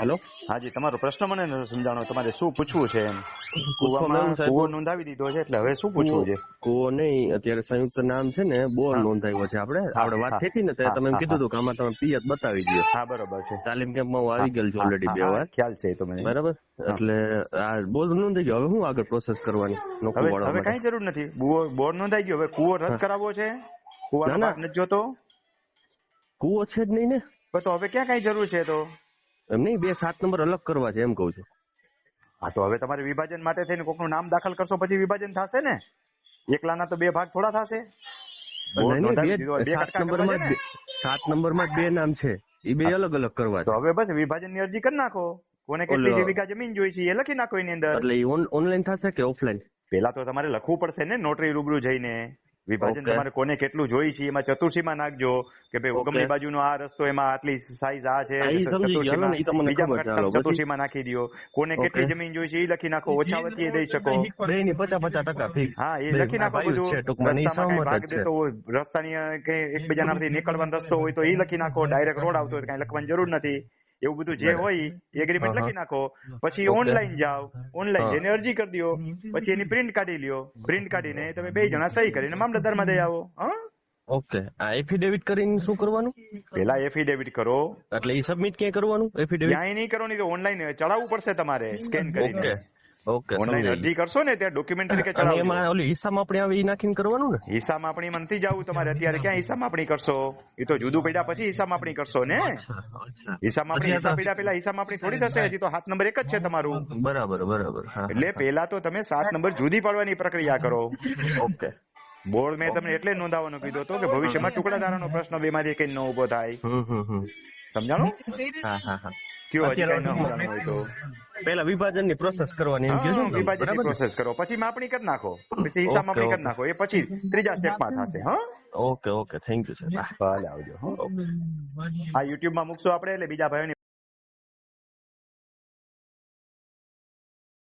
Hello? હાજી તમારો પ્રશ્ન મને નથી સમજાણો તમારે શું પૂછવું છે એમ? કુવામાં કુવો નોંધાવી દીધો છે એટલે હવે શું પૂછવું છે? કુવો નહીં અત્યારે સંયુક્ત નામ છે ને બોર. નોંધાવ્યો છે આપણે. આપણે વાત. થઈ હતી ને ત્યારે તમે કીધું હતું કે આમાં તમે પિયત બતાવી દો. હા બરોબર છે. તાલીમ કેમ્પમાં હું આવી ગયેલ છું ઓલરેડી બે વાર. ખ્યાલ છે તો મને. બરાબર? એટલે આ બોર નોંધાઈ ગયો. હવે હું આગળ પ્રોસેસ કરવાની? નોકરી હવે વાળવા હવે કઈ જરૂર નથી. બોર નોંધાઈ ગયો. હવે કુવો રદ. કરાવવો છે? કુવાનો. ભાગ નથી જોતો? કુવો છે જ નહીં ને. તો હવે ક્યાં કઈ જરૂર છે તો? એમ નહીં બે સાત નંબર અલગ કરવા છે એમ કહું છું. હા તો હવે તમારે વિભાજન માટે થઈને કોકનું નામ દાખલ કરશો પછી વિભાજન થશે ને? એકલાના તો બે ભાગ થોડા થશે. સાત નંબરમાં? બે- નામ છે એ બે અલગ અલગ કરવા તો હવે બસ વિભાજનની અરજી કરી નાખો. કોને કેટલી વીઘા જમીન જોઈ છે એ લખી નાખો એની અંદર. એટલે ઓનલાઈન થશે કે ઓફલાઈન પેલા તો તમારે લખવું પડશે ને નોટરી રૂબરૂ જઈને? વિભાજન તમારે કોને કેટલું જોઈ છે એમાં ચતુર્થીમાં નાખજો કે ભાઈ. ઉગમની બાજુનો આ રસ્તો એમાં આટલી સાઈઝ આ છે? ચતુર્થીમાં નાખી દો કોને કેટલી જમીન જોઈ છે એ લખી નાખો ઓછા વતીએ દઈ શકો. હા એ લખી નાખો બધું. રસ્તામાં કઈ ભાગ દેતો હોય રસ્તાની કઈ એકબીજાના નીકળવાનો રસ્તો હોય તો એ લખી નાખો ડાયરેક્ટ રોડ આવતો હોય તો કઈ લખવાની જરૂર નથી. એવું બધું જે હોય એગ્રીમેન્ટ લખી નાખો. પછી. ઓનલાઈન જાઓ. ઓનલાઈન. જઈને અરજી કરી દો. પછી એની પ્રિન્ટ કાઢી લ્યો. પ્રિન્ટ કાઢીને તમે બે જણા સહી કરીને મામલતદારમાં દઈ આવો. હા? ઓકે આ એફિડેવિટ કરીને શું કરવાનું? પેલા એફિડેવિટ કરો. એટલે એ સબમિટ ક્યાં કરવાનું? એફિડેવિટ ક્યાંય નહીં કરો નહીં તો ઓનલાઈન ચડાવવું પડશે તમારે સ્કેન કરીને. ઓકે ઓનલાઈન અરજી કરશો ને ત્યાં ડોક્યુમેન્ટ તરીકે ચડાવો એમાં ઓલી હિસાબમાં આપણે આવી નાખીને કરવાનું ને? હિસાબ આપણી મનથી નથી જવું તમારે અત્યારે. ક્યાં હિસાબ માપણી કરશો? એ તો જુદું પડ્યા પછી હિસાબ માપણી કરશો ને? હિસાબ માપણી હિસાબ પડ્યા પેલા હિસાબ માપણી થોડી થશે હજી તો હાથ નંબર એક જ છે તમારું. બરાબર બરાબર. એટલે પેલા તો તમે સાત નંબર જુદી પાડવાની પ્રક્રિયા કરો. ઓકે. બોર્ડ મેં તમને એટલે નોંધાવાનું કીધું હતું કે ભવિષ્યમાં ટુકડાદારોનો પ્રશ્ન બેમાંથી કઈ ન ઊભો થાય. સમજાણું? હા હા હા. કયો હજી કઈ ન હોય તો? પેલા વિભાજનની પ્રોસેસ કરવાની એમ કહ્યું વિભાજન ને ને? પ્રોસેસ કરો. પછી માપણી કરી નાખો. પછી હિસાબ માપણી કરી નાખો. એ પછી ત્રીજા સ્ટેપમાં થશે હા? Okay okay. Thank you sir ભલે આવજો હા? આ યુટ્યુબમાં મૂકશો આપણે એટલે બીજા ભાઈઓને